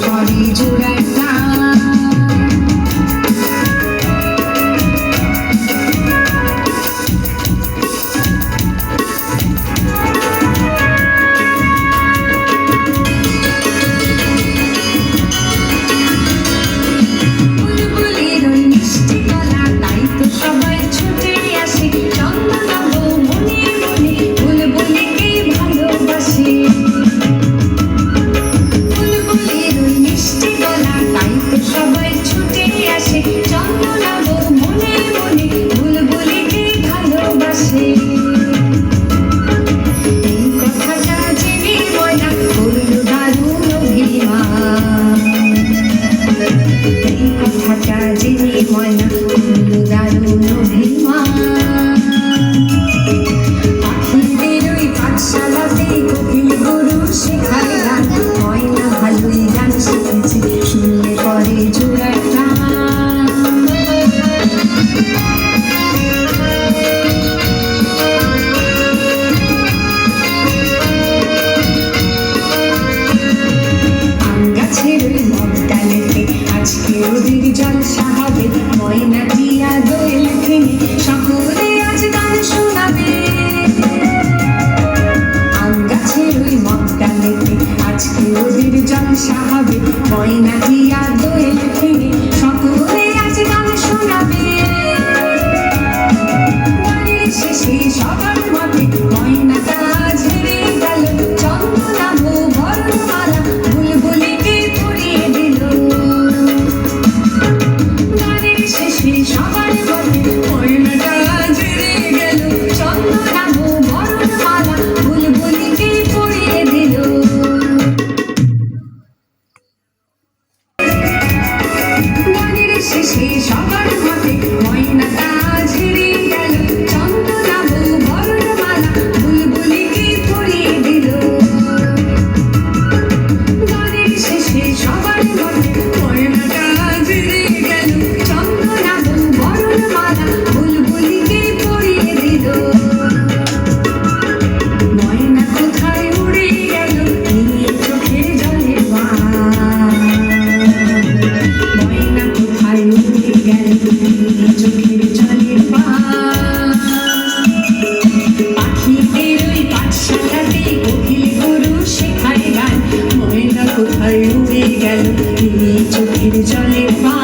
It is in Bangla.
ঘরে জোড়া দিদি ময়না সৃজন সাহাবে, ময়না জিয়া দোয়েল খেয়ে সকলে আজ গান শোনাবে। আম গাছের ওই মগডালেতে আজকে ওদের জল সাহাবে, ময়না জিয়া দোয়েল খেয়ে ভয় উড়ে গেল চোখের জলে পা